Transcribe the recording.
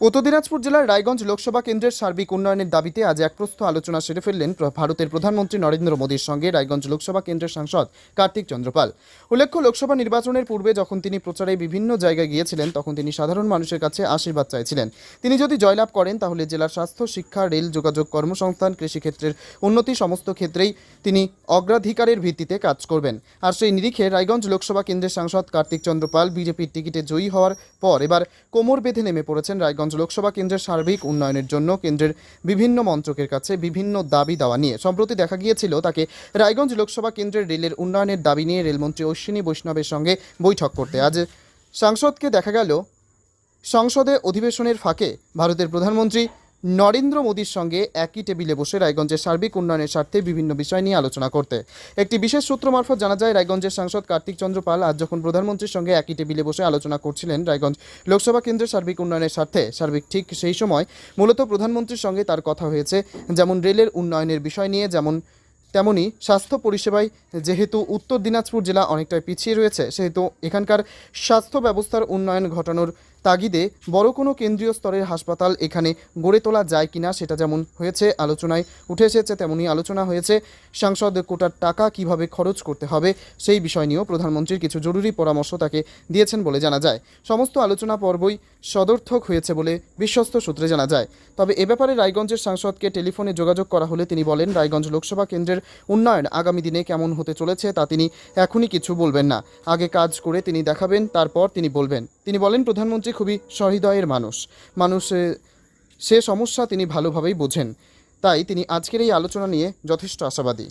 উত্তর দিনাজপুর জেলার রায়গঞ্জ লোকসভা কেন্দ্রের সার্বিক উন্নয়নের দাবিতে আজ এক প্রস্থ আলোচনা সেরে ফেললেন ভারতের প্রধানমন্ত্রী নরেন্দ্র মোদীর সঙ্গে রায়গঞ্জ লোকসভা কেন্দ্রের সাংসদ কার্তিক চন্দ্রপাল। উল্লেখ্য, লোকসভা নির্বাচনের পূর্বে যখন তিনি প্রচারে বিভিন্ন জায়গায় গিয়েছিলেন, তখন তিনি সাধারণ মানুষের কাছে আশীর্বাদ চাইছিলেন। তিনি যদি জয়লাভ করেন, তাহলে জেলার স্বাস্থ্য, শিক্ষা, রেল, যোগাযোগ, কর্মসংস্থান, কৃষিক্ষেত্রের উন্নতি সমস্ত ক্ষেত্রেই তিনি অগ্রাধিকারের ভিত্তিতে কাজ করবেন। আর সেই নিরিখে রায়গঞ্জ লোকসভা কেন্দ্রের সাংসদ কার্তিক চন্দ্রপাল বিজেপির টিকিটে জয়ী হওয়ার পর এবার কোমর বেঁধে নেমে পড়েছেন রায়গঞ্জ লোকসভা কেন্দ্রের সার্বিক উন্নয়নের জন্য কেন্দ্রের বিভিন্ন মন্ত্রকের কাছে বিভিন্ন দাবি দেওয়া নিয়ে। সম্প্রতি দেখা গিয়েছিল তাকে রায়গঞ্জ লোকসভা কেন্দ্রের রেলের উন্নয়নের দাবি নিয়ে রেলমন্ত্রী অশ্বিনী বৈষ্ণবের সঙ্গে বৈঠক করতে। আজ সাংসদকে দেখা গেল সংসদে অধিবেশনের ফাঁকে ভারতের প্রধানমন্ত্রী নরেন্দ্র মোদীর সঙ্গে একই টেবিলে বসে রায়গঞ্জের সার্বিক উন্নয়নের স্বার্থে বিভিন্ন বিষয় নিয়ে আলোচনা করতে। একটি বিশেষ সূত্র মারফত জানা যায়, রায়গঞ্জের সাংসদ কার্তিক চন্দ্র পাল আজ যখন প্রধানমন্ত্রীর সঙ্গে একই টেবিলে বসে আলোচনা করছিলেন রায়গঞ্জ লোকসভা কেন্দ্রের সার্বিক উন্নয়নের স্বার্থে, সার্বিক ঠিক সেই সময় মূলত প্রধানমন্ত্রীর সঙ্গে তার কথা হয়েছে, যেমন রেলের উন্নয়নের বিষয় নিয়ে, যেমন তেমনি স্বাস্থ্য পরিষেবায় যেহেতু উত্তর দিনাজপুর জেলা অনেকটাই পিছিয়ে রয়েছে, সেহেতু এখানকার স্বাস্থ্য ব্যবস্থার উন্নয়ন ঘটানোর তাগিদে বড় কোনো কেন্দ্রীয় স্তরের হাসপাতাল এখানে গড়ে তোলা যায় কিনা সেটা যেমন হয়েছে, আলোচনায় উঠে এসেছে তেমনি আলোচনা হয়েছে। সাংসদ কোটার টাকা কীভাবে খরচ করতে হবে সেই বিষয় নিয়েও প্রধানমন্ত্রীর কিছু জরুরি পরামর্শ তাকে দিয়েছেন বলে জানা যায়। সমস্ত আলোচনা পর্বই সদর্থক হয়েছে বলে বিশ্বস্ত সূত্রে জানা যায়। তবে এ ব্যাপারে রায়গঞ্জের সাংসদকে টেলিফোনে যোগাযোগ করা হলে তিনি বলেন, রায়গঞ্জ লোকসভা কেন্দ্রের উন্নয়ন আগামী দিনে কেমন হতে চলেছে তা তিনি এখনই কিছু বলবেন না। আগে কাজ করে তিনি দেখাবেন, তারপর তিনি বলবেন। তিনি বলেন, প্রধানমন্ত্রী খুবই সহৃদয়ের মানুষ। মানুষ সে সমস্যা তিনি ভালোভাবেই বোঝেন। তাই তিনি আজকের এই আলোচনা নিয়ে যথেষ্ট আশাবাদী।